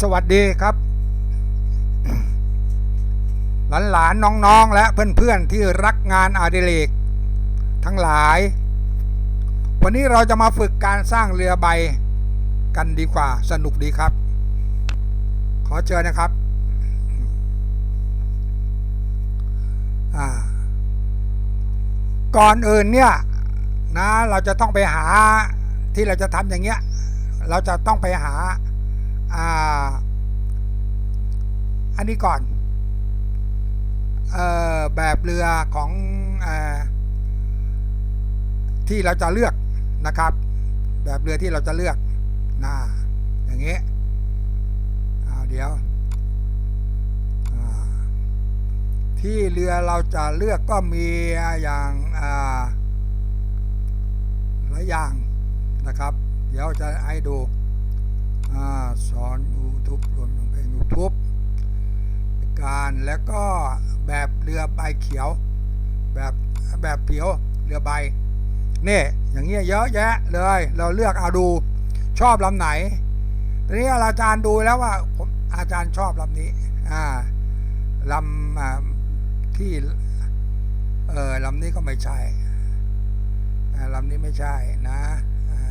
สวัสดีครับ หลานๆน้องๆ และเพื่อนๆ ที่รักงานอาดิเรกทั้งหลาย วันนี้เราจะมาฝึกการสร้างเรือใบกันดีกว่าสนุกดีครับ ขอเชิญนะครับก่อนอื่นเนี่ยนะเราจะต้องไปหาที่เราจะทำอย่างเงี้ย เราจะต้องไปหา อ่าอันนี้ก่อนเอ่อแบบเรือของออที่เราจะเลือกนะครับ แบบเรือที่เราจะเลือกนะอย่างนี้เอาเดี๋ยวอ่าที่เรือเราจะเลือกก็มีอย่างหลายอย่างนะครับ เดี๋ยวจะให้ดู อาสอนยูทูบรวมถึงเพลงยูทูบการแล้วก็แบบเรือใบเขียว แบบแบบเขียวเรือใบนี่อย่างเงี้ยเยอะแยะเลย เราเลือกเอาดูชอบลำไหนทีนี้อาจารย์ดูแล้วว่าผมอาจารย์ชอบลำนี้อ่าลำาที่เออลำนี้ก็ไม่ใช่ลำนี้ไม่ใช่นะอ่า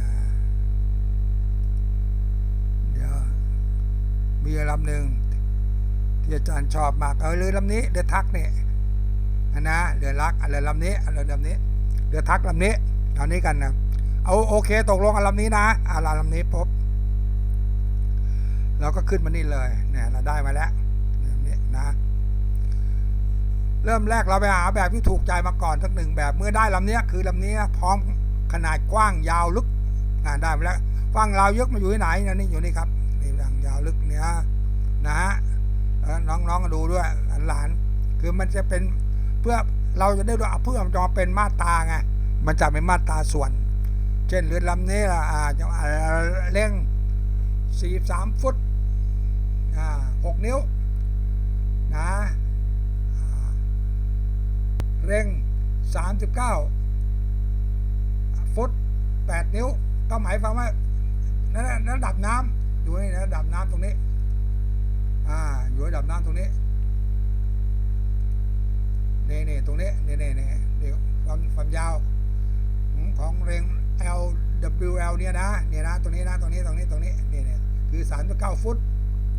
เดี๋ยว มีลำหนึ่งที่อาจารย์ชอบมากเออเรือลำนี้เรือทักเนี่ยนะเรือรักอะไรลำนี้อะไรลำนี้เรือทักลำนี้เอานี้กันนะเอาโอเคตกลงเอลำนี้นะเอาลำนี้ปุ๊บเราก็ขึ้นมานี่เลยเนี่ยเราได้มาแล้วนี้นะเริ่มแรกเราไปหาแบบที่ถูกใจมาก่อนสักหนึ่งแบบเมื่อได้ลำเนี้ยคือลำนี้พร้อมขนาดกว้างยาวลึกอ่าได้มาแล้วฟังเราวยกมาอยู่ที่ไหนนะนี่อยู่นี่ครับ ลึกเนี้ยนะฮะน้องๆก็ดูด้วยหลานๆคือมันจะเป็นเพื่อเราจะได้ดูเพื่อมันจะเป็นมาตาไงมันจะเป็นมาตาส่วน เช่นเรือลำนี้ล่ะอาจะอ่าเร่ง43ฟุตอ่า6นิ้วนะอ่าเร่ง 39 ฟุต 8 นิ้ว ก็หมายความว่าระดับน้ำ อยู่ในระดับน้ำตรงนี้ อ่า อยู่ระดับน้ำตรงนี้เนี่นี่ตรงนี้เนี่นี่นี่เดี๋ยวความความยาวของเรง L W L เนี่ยนะเนี่ยนะตรงนี้นะตรงนี้ตรงนี้ตรงนี้เนี่เนี่ยคือ39ฟุต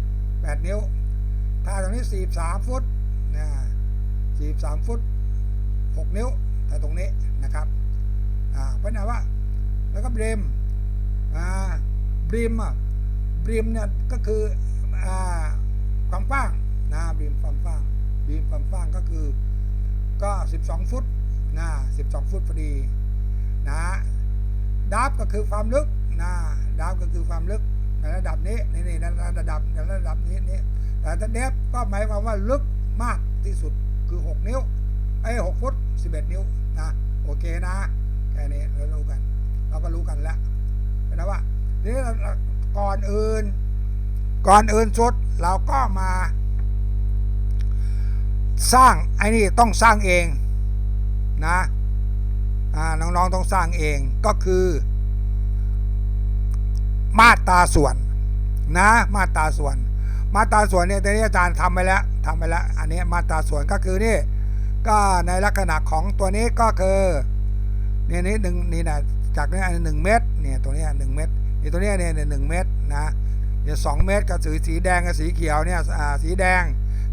8นิ้ว ถ้าตรงนี้43ฟุตนะ43ฟุต6นิ้วแต่ตรงนี้นะครับอ่าเพราะนั้นว่าแล้วก็เบรมอ่าเบรมอะ บริมเนี่ยก็คือความกว้างนะบริมความกว้างบริมความกว้างก็คือก็ 12 ฟุตนะ12 ฟุตพอดีนะดับก็คือความลึกนะดับก็คือความลึกในระดับนี้นี่ในระดับในระดับนี้นี่แต่ถ้าเดฟก็หมายความว่าลึกมากที่สุดคือ 6 นิ้วไอ้หกฟุตสิบเอ็ดนิ้วนะโอเคนะแค่นี้เรารู้กัน เราก็รู้กันแล้วนะว่าทีนี้เรา ก่อนอื่น ก่อนอื่นสุดเราก็มา สร้างไอ้นี่ต้องสร้างเองนะน้องๆต้องสร้างเองก็คือ มาตราส่วนนะ มาตราส่วน มาตราส่วนเนี่ยตอนนี้อาจารย์ทำไปแล้วทำไปแล้ว อันนี้มาตราส่วนก็คือนี่ก็ในลักษณะของตัวนี้ก็คือเนี่ยนี่หนึ่งนี่นะจากนี้หนึ่งเมตร เนี่ยตัวนี้หนึ่งเมตรนี่ตัวนี้เนี่ยหนึ่งเมตรนะเนี่ยสองเมตรกับสีสีแดงกับสีเขียวเนี่ยอ่าสีแดง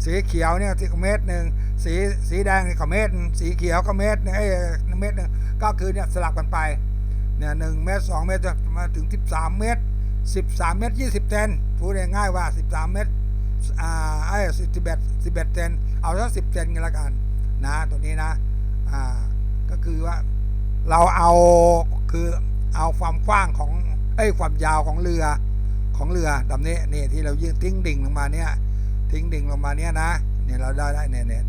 สีเขียวเนี่ยเมตรหนึ่งสีสีแดงก็เมตรสีเขียวก็เมตรเนี่ยเอ้เมตรหนึงก็คือเนี่ยสลับกันไปเนี่ยหนึ่งเมตรสองเมตรมาถึงสิบสามเมตรสิบสามเมตรยี่สิบเซนพูดง่ายๆว่าสิบสามเมตรอ่าไอ้สิบเอ็ดสิบเอ็ดเซนเอาสักสิบเซนกันละกันนะตัวนี้นะอ่าก็คือว่าเราเอาคือ เอาความกว้างของเอ้ยความยาวของเรือของเรือลำนี้นี่ที่เรายืนทิ้งดิ่งลงมาเนี่ย ทิ้งดิ่งลงมาเนี่ยนะเนี่ยเราได้ได้เนี่ยเนี่ย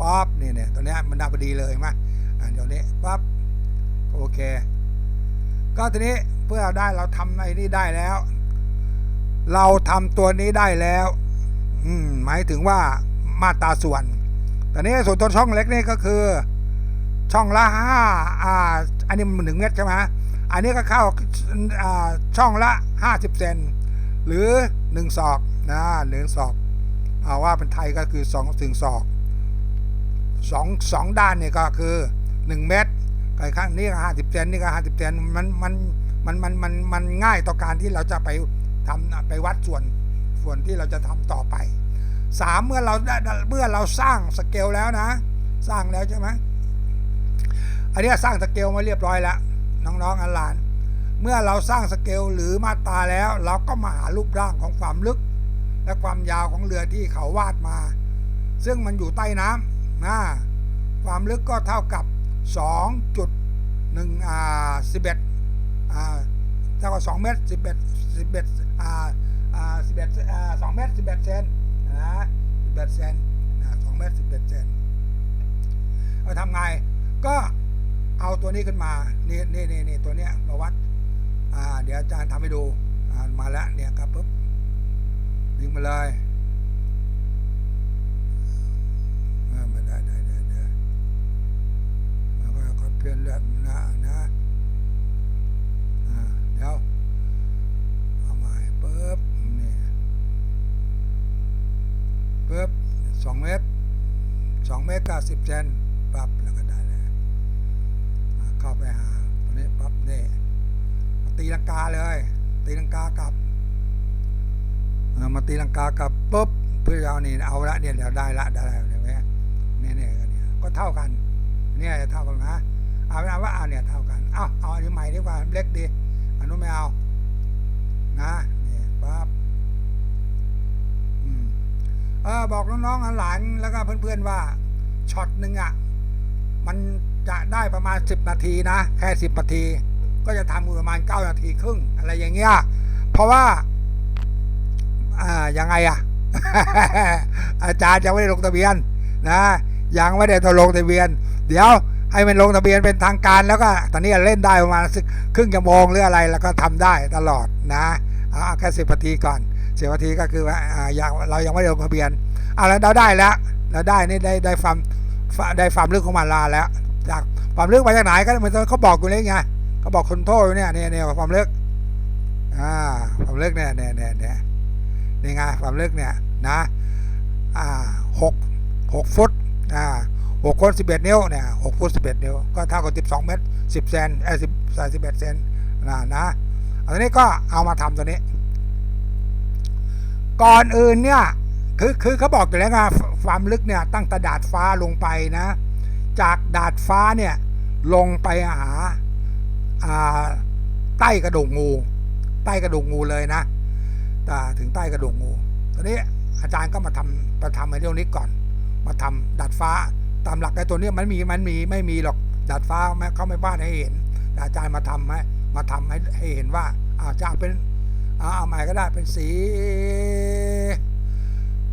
ป๊อปเนี่ยเนี่ยตัวเนี้ยมันได้พอดีเลยมั้ยอ่าเดี๋ยวนี้ปั๊บโอเค ก็ทีนี้เพื่อเราได้เราทำไอ้นี่ได้แล้ว เราทำตัวนี้ได้แล้ว อืมหมายถึงว่ามาตราส่วนแต่นี้ส่วนตัวช่องเล็กนี่ก็คือ ช่องละห้าอ่า อันนี้มันหนึ่งเมตรใช่ไหม อันนี้ก็เข้าช่องละห้าสิบเซนหรือหนึ่งศอกนะหนึ่งศอกเอาว่าเป็นไทยก็คือสองถึงศอกสองสองด้านเนี่ยก็คือหนึ่งเมตรไอ้ข้างนี้ก็ห้าสิบเซนนี่ก็ห้าสิบเซนมันมันมันมันมันมันง่ายต่อการที่เราจะไปทำไปวัดส่วนส่วนที่เราจะทำต่อไปสามเมื่อเราเมื่อเราสร้างสเกลแล้วนะ สร้างแล้วใช่ไหมอันนี้สร้างสเกลมาเรียบร้อยแล้ว น้องๆอันหลาน เมื่อเราสร้างสเกลหรือมาตราแล้ว เราก็มาหารูปร่างของความลึก และความยาวของเรือที่เขาวาดมา ซึ่งมันอยู่ใต้น้ำนะความลึกก็เท่ากับ 2.1อ่า11อ่าเท่ากับ2เมตร11 11อ่าอ่า11อ่า2เมตร11เซนนะ11เซนอ่า2เมตร11เซนเราทำไงก็เอา ตัวนี้ขึ้นมา นี่นี่นี่นี่ตัวเนี้ยมาวัด อ่า เดี๋ยวอาจารย์ทำให้ดู อ่า มาแล้วเนี่ยครับปุ๊บดึงมาเลยมาได้ได้ได้ได้แล้วก็เปลี่ยนเลือดนะนะอ่า ตีลังกาเลย ตีลังกากลับมาตีลังกากลับปุ๊บเพื่อเอานี่เอาละเนี่ยเดี๋ยวได้ละได้แล้วเห็นไหมเนี่ยเนี่ยเนี่ยก็เท่ากัน เนี่ยเท่ากันนะเอาเป็นว่าอ่าเนี่ยเท่ากันเอาเอาอันนี้ใหม่ดีกว่าเล็กดีอันนู้นไม่เอานะนี่ปั๊บอืมเออบอกน้องๆหลานแล้วก็เพื่อนๆว่าช็อตหนึ่งอะมันจะได้ประมาณ10นาทีนะ แค่10นาที ก็จะทำอยู่ประมาณ 9 นาทีครึ่ง อะไรอย่างเงี้ย เพราะว่า อ่า ยังไงอะ อาจารย์ยังไม่ได้ลงทะเบียนนะ ยังไม่ได้ลงทะเบียน เดี๋ยวให้มันลงทะเบียนเป็นทางการแล้วก็ตอนนี้เล่นได้ประมาณครึ่งชั่วโมงหรืออะไรแล้วก็ทำได้ตลอดนะเอาแค่สิบนาทีก่อนสิบนาทีก็คือว่าอ่างเรายังไม่ได้ลงทะเบียนเอาแล้วเราได้แล้วเราได้นี่ได้ได้ความได้ความลึกของมันลาแล้ว จากความลึกมาจากไหนก็มือนเขาบอกอยู่เลยไง เขาบอกคนโทษอยเนี่ยเนี่ยเนี่ยความลึกอ่าความลึกเนี่ยเนี่ยเนี่ยเนี่ยนี่ไงความลึกเนี่ยนะอ่าหกหกฟุตอ่าหกคนสิบเอ็ดนิ้วเนี่ยหกฟุตสิบเอ็ดนิ้วก็เท่ากับสิบสองเมตรสิบเซนเอ้สิบสิบเอ็ดเซนนะนะอันนี้ก็เอามาทำตัวนี้ ก่อนอื่นเนี่ยคือคือเขาบอกอยู่แล้วไงความลึกเนี่ยตั้งแต่ดาดฟ้าลงไปนะ จากดาดฟ้าเนี่ยลงไปหา ใต้กระดูกงู ใต้กระดูกงูเลยนะแต่ถึงใต้กระดูกงูตอนนี้อาจารย์ก็มาทำมาทำไอ้เรื่องนี้ก่อน มาทำดัดฟ้าตามหลักไอ้ตัวนี้มันมีมันมีไม่มีหรอกดัดฟ้าแม้เขาไม่บ้านให้เห็นอาจารย์มาทำให้มาทำให้ให้เห็นว่าอาจจะเป็นเอาเอาใหม่ก็ได้เป็นสี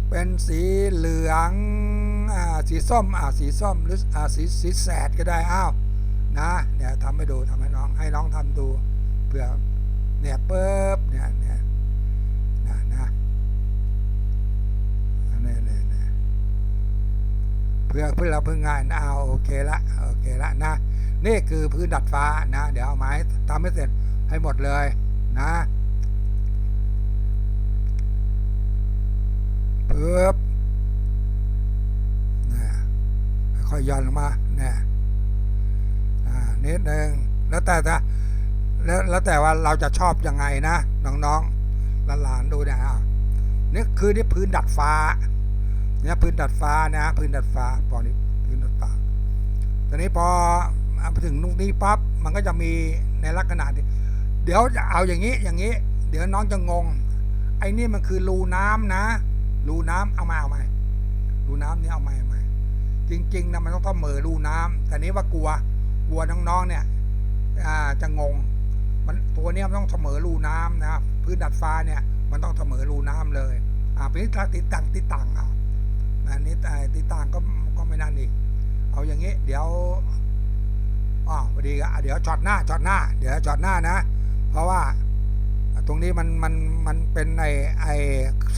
เป็นสีเหลืองอ่าสีส้มอ่าสีส้มหรืออ่าสีสีแสดก็ได้อ้าว นะเนี่ยทำให้ดูทำให้น้องให้น้องทำดูเพื่อเนี่ยปุ๊บเนี่ยเนี่ยนะนะเนี่ยเนี่ยเนี่ยเพื่อเพื่อเราเพิ่งงานเอาโอเคละโอเคละนะนี่คือพื้นดัดฟ้านะ เดี๋ยวเอาไม้ทำให้เสร็จให้หมดเลยนะปุ๊บเนี่ยค่อยย่อนลงมาเนี่ย นิดนึงแล้วแต่จะแล้วแล้วแต่ว่าเราจะชอบยังไงนะ น้องๆหลานๆดูเนี่ยอะนี่คือนี่พื้นดัดฟ้าเนี่ยพื้นดัดฟ้านะพื้นดัดฟ้าพอนี้พื้นดัดฟ้าตอนนี้พอมาถึงตรงนี้ปั๊บมันก็จะมีในลักษณะที่เดี๋ยวจะเอาอย่างนี้อย่างนี้ เดี๋ยวน้องจะงง ไอ้นี่มันคือรูน้ำนะ รูน้ำเอามาเอามารูน้ำนี่เอามาเอามาจริงๆนะมันต้องต้อเหมือรูน้ำแต่นี้ว่ากลัว กลัวน้องๆเนี่ยอ่าจะงง มันตัวเนี้ยมันต้องเสมอรูน้ำนะครับพื้นดัดฟ้าเนี่ย มันต้องเสมอรูน้ำเลย อ่าเป็นติดติดตังติดตังอะอันนี้แต่ติดตังก็ก็ไม่นั่นอีก เอาอย่างงี้ เดี๋ยวอ๋อพอดีก็เดี๋ยวช็อตหน้าช็อตหน้า เดี๋ยวช็อตหน้านะ เพราะว่าตรงนี้มันมันมันเป็นไอไอ้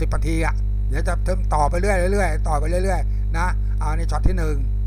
สิบนาทีอะเดี๋ยวจะเติมต่อไปเรื่อยเรื่อยต่อไปเรื่อยๆนะเอาในช็อตที่หนึ่ง